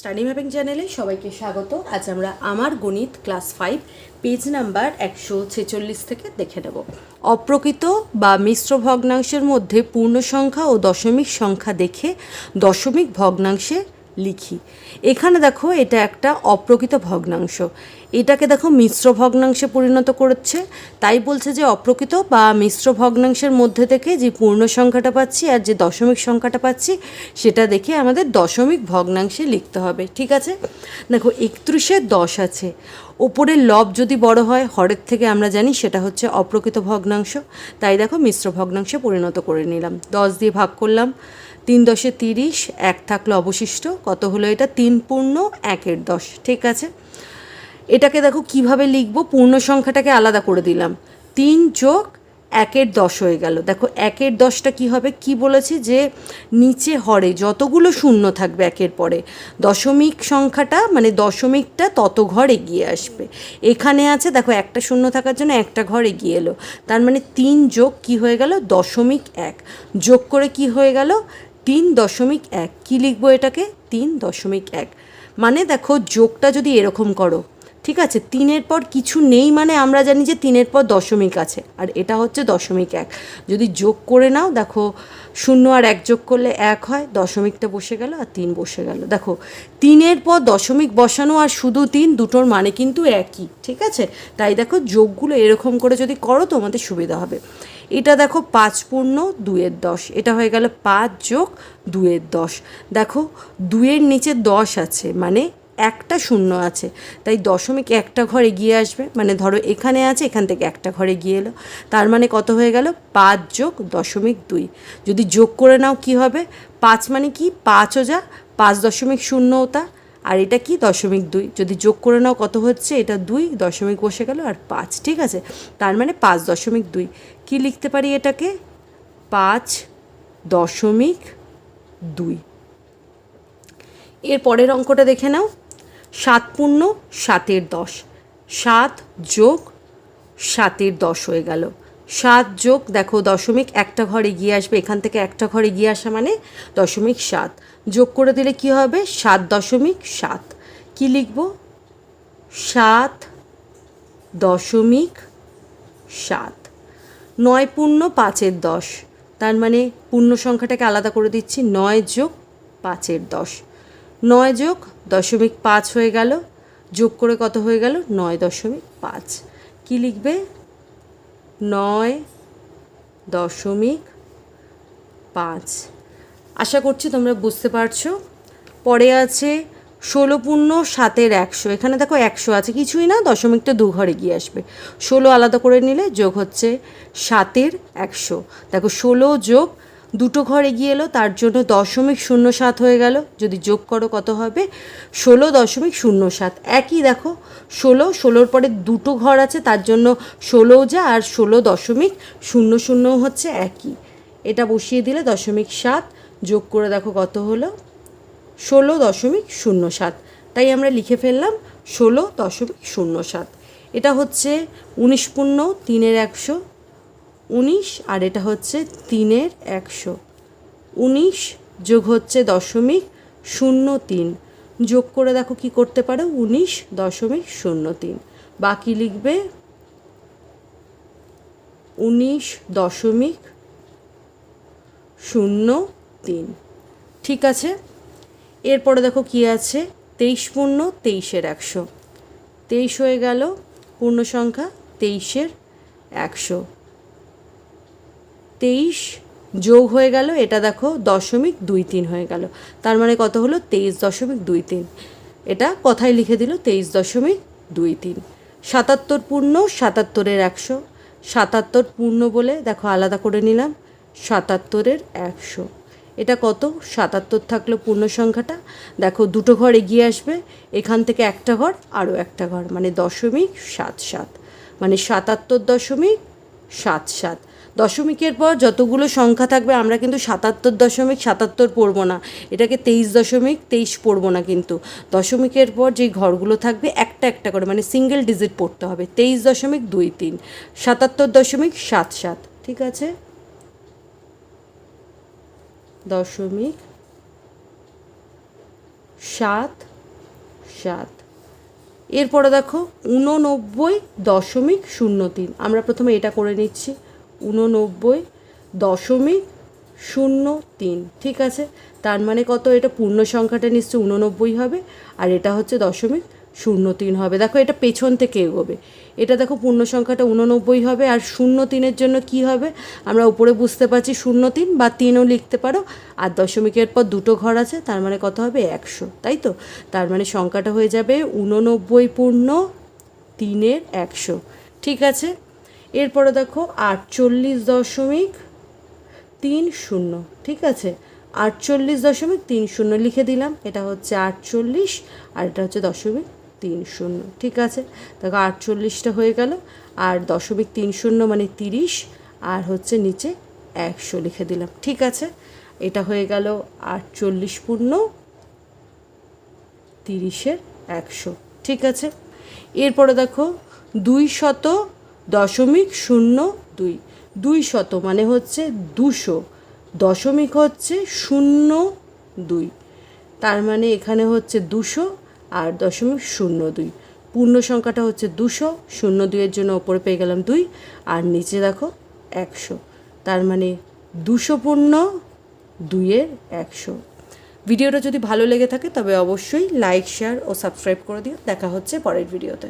Study mapping চ্যানেলে সবাইকে স্বাগত। আজ আমরা আমার গণিত ক্লাস ফাইভ পেজ নাম্বার একশো ছেচল্লিশ থেকে দেখে নেব। অপ্রকৃত বা মিশ্র ভগ্নাংশের মধ্যে পূর্ণ সংখ্যা ও দশমিক সংখ্যা দেখে দশমিক ভগ্নাংশে লিখি। এখানে দেখো এটা একটা অপ্রকৃত ভগ্নাংশ। এটাকে দেখো মিশ্র ভগ্নাংশে পরিণত করেছে। তাই বলছে যে অপ্রকৃত বা মিশ্র ভগ্নাংশের মধ্যে থেকে যে পূর্ণ সংখ্যাটা পাচ্ছি আর যে দশমিক সংখ্যাটা পাচ্ছি, সেটা দেখে আমাদের দশমিক ভগ্নাংশে লিখতে হবে। ঠিক আছে? দেখো, একত্রিশে দশ আছে। ওপরের লব যদি বড় হয়, হরের থেকে আমরা জানি সেটা হচ্ছে অপ্রকৃত ভগ্নাংশ। তাই দেখো, মিশ্র ভগ্নাংশে পরিণত করে নিলাম। দশ দিয়ে ভাগ করলাম। তিন দশে তিরিশ, এক থাকল অবশিষ্ট। কত হলো এটা? তিন পূর্ণ একের দশ। ঠিক আছে? এটাকে দেখো কীভাবে লিখব? পূর্ণ সংখ্যাটাকে আলাদা করে দিলাম। তিন যোগ একের দশ হয়ে গেল। দেখো একের দশটা কি হবে? কি বলেছি যে নিচে হরে যতগুলো শূন্য থাকবে একের পরে, দশমিক সংখ্যাটা মানে দশমিকটা তত ঘর এগিয়ে আসবে। এখানে আছে, দেখো একটা শূন্য থাকার জন্য একটা ঘর এগিয়ে এলো। তার মানে তিন যোগ কি হয়ে গেল? দশমিক এক। যোগ করে কি হয়ে গেল? তিন দশমিক এক। কী লিখব এটাকে? তিন দশমিক এক। মানে দেখো যোগটা যদি এরকম করো ঠিক আছে, তিনের পর কিছু নেই মানে আমরা জানি যে তিনের পর দশমিক আছে। আর এটা হচ্ছে দশমিক এক। যদি যোগ করে নাও, দেখো, শূন্য আর এক যোগ করলে এক হয়, দশমিকটা বসে গেল আর তিন বসে গেল। দেখো, তিনের পর দশমিক বসানো আর শুধু তিন, দুটোর মানে কিন্তু একই, ঠিক আছে? তাই দেখো, যোগগুলো এরকম করে যদি করো, তোমাদের সুবিধা হবে। এটা দেখো, পাঁচ পূর্ণ দুয়ের দশ। এটা হয়ে গেল পাঁচ যোগ দুয়ের দশ। দেখো, দুয়ের নিচে দশ আছে মানে একটা শূন্য আছে। তাই দশমিক একটা ঘরে গিয়ে আসবে। মানে ধরো এখানে আছে, এখান থেকে একটা ঘরে গিয়ে এলো। তার মানে কত হয়ে গেল? পাঁচ যোগ দশমিক দুই। যদি যোগ করে নাও কি হবে? পাঁচ মানে কি? পাঁচও যা, পাঁচ দশমিক শূন্য ওটা আর এটা কি? দশমিক দুই। যদি যোগ করে নাও কত হচ্ছে? এটা দুই। দশমিক বসে গেল আর পাঁচ, ঠিক আছে? তার মানে পাঁচ দশমিক দুই। কী লিখতে পারি এটাকে? পাঁচ দশমিক দুই। এর পরের অঙ্কটা দেখে নাও। সাত পূর্ণ, সাতের দশ। সাত যোগ, সাতের দশ হয়ে গেল। সাত যোগ, দেখো দশমিক একটা ঘর এগিয়ে আসবে, এখান থেকে একটা ঘর এগিয়ে আসা মানে দশমিক সাত। যোগ করে দিলে কি হবে? সাত দশমিক সাত। কী লিখব? সাত দশমিক সাত। নয় পূর্ণ, পাঁচের দশ। তার মানে পূর্ণ সংখ্যাটাকে আলাদা করে দিচ্ছি, নয় যোগ, পাঁচের দশ। নয় যোগ দশমিক পাঁচ হয়ে গেল। যোগ করে কত হয়ে গেল? নয় দশমিক পাঁচ। কী লিখবে? নয় দশমিক পাঁচ। আশা করছি তোমরা বুঝতে পারছ। পরে আছে ষোলো পূর্ণ সাতের একশো। এখানে দেখো একশো আছে। কিছুই না, দশমিকটা দু ঘরে গিয়ে আসবে। ষোলো আলাদা করে নিলে যোগ হচ্ছে সাতের একশো। দেখো ষোলো যোগ দুটো ঘর এগিয়ে এলো, তার জন্য দশমিক শূন্য সাত হয়ে গেল। যদি যোগ করো কত হবে? ষোলো দশমিক শূন্য সাত। একই দেখো, ষোলো, ষোলোর পরে দুটো ঘর আছে, তার জন্য ষোলো যা আর ষোলো দশমিক শূন্য শূন্য হচ্ছে একই। এটা বসিয়ে দিলে দশমিক সাত, যোগ করে দেখো কত হলো? ষোলো দশমিক শূন্য সাত। তাই আমরা লিখে ফেললাম ষোলো দশমিক শূন্য সাত। এটা হচ্ছে উনিশ পূর্ণ তিনের একশো। উনিশ আর এটা হচ্ছে তিনের একশো। উনিশ যোগ হচ্ছে দশমিক শূন্য তিন। যোগ করে দেখো কি করতে পারো? উনিশ দশমিক শূন্য তিন। বাকি লিখবে উনিশ দশমিক শূন্য তিন। ঠিক আছে? এরপরে দেখো কি আছে? তেইশ পূর্ণ তেইশের একশো। তেইশ হয়ে গেল পূর্ণ সংখ্যা তেইশের একশো। তেইশ যোগ হয়ে গেল, এটা দেখো দশমিক দুই তিন হয়ে গেল। তার মানে কত হলো? তেইশ দশমিক দুই তিন। এটা কথায় লিখে দিল তেইশ দশমিক দুই তিন। সাতাত্তর পূর্ণ, সাতাত্তরের একশো। সাতাত্তর পূর্ণ বলে দেখো আলাদা করে নিলাম, সাতাত্তরের একশো। এটা কত? সাতাত্তর থাকল পূর্ণ সংখ্যাটা। দেখো দুটো ঘর এগিয়ে আসবে, এখান থেকে একটা ঘর আরও একটা ঘর মানে দশমিক সাত সাত। মানে সাতাত্তর দশমিক সাত সাত। দশমিকের পর যতগুলো সংখ্যা থাকবে, আমরা কিন্তু সাতাত্তর দশমিক সাতাত্তর পড়ব না। এটাকে তেইশ দশমিক তেইশ পড়ব না কিন্তু। দশমিকের পর যেই ঘরগুলো থাকবে, একটা একটা করে মানে সিঙ্গেল ডিজিট পড়তে হবে। তেইশ দশমিক দুই তিন, সাতাত্তর দশমিক সাত সাত, ঠিক আছে? দশমিক সাত সাত। এরপরে দেখো, উননব্বই দশমিক শূন্য তিন। আমরা প্রথমে এটা করে নিচ্ছি। উননব্বই দশমিক শূন্য তিন, ঠিক আছে? তার মানে কত? এটা পূর্ণ সংখ্যাটা নিশ্চয়ই উননব্বই হবে, আর এটা হচ্ছে দশমিক শূন্য তিন হবে। দেখো, এটা পেছন থেকে এগোবে। এটা দেখো, পূর্ণ সংখ্যাটা উননব্বই হবে, আর শূন্য তিনের জন্য কি হবে? আমরা উপরে বুঝতে পারছি শূন্য তিন বা তিনও লিখতে পারো, আর দশমিকের পর দুটো ঘর আছে, তার মানে কত হবে? একশো, তাই তো? তার মানে সংখ্যাটা হয়ে যাবে উননব্বই পূর্ণ তিনের একশো, ঠিক আছে? এরপরে দেখো আটচল্লিশ দশমিক তিন শূন্য, ঠিক আছে? আটচল্লিশ দশমিক তিন শূন্য লিখে দিলাম, এটা হচ্ছে আটচল্লিশ আর এটা হচ্ছে দশমিক তিন শূন্য, ঠিক আছে? দেখো আটচল্লিশটা হয়ে গেল, আর দশমিক তিন শূন্য মানে তিরিশ, আর হচ্ছে নিচে একশো লিখে দিলাম, ঠিক আছে? এটা হয়ে গেল আটচল্লিশ পূর্ণ তিরিশের একশো, ঠিক আছে? এরপরে দেখো দুই শত দশমিক শূন্য দুই। দুই শত মানে হচ্ছে দুশো। দশমিক হচ্ছে শূন্য দুই। তার মানে এখানে হচ্ছে দুশো আর দশমিক শূন্য দুই। পূর্ণ সংখ্যাটা হচ্ছে দুশো। শূন্য দুইয়ের জন্য ওপরে পেয়ে গেলাম দুই আর নিচে দেখো একশো। তার মানে দুশো পূর্ণ দুইয়ের একশো। ভিডিওটা যদি ভালো লেগে থাকে তবে অবশ্যই লাইক, শেয়ার ও সাবস্ক্রাইব করে দিও। দেখা হচ্ছে পরের ভিডিওতে।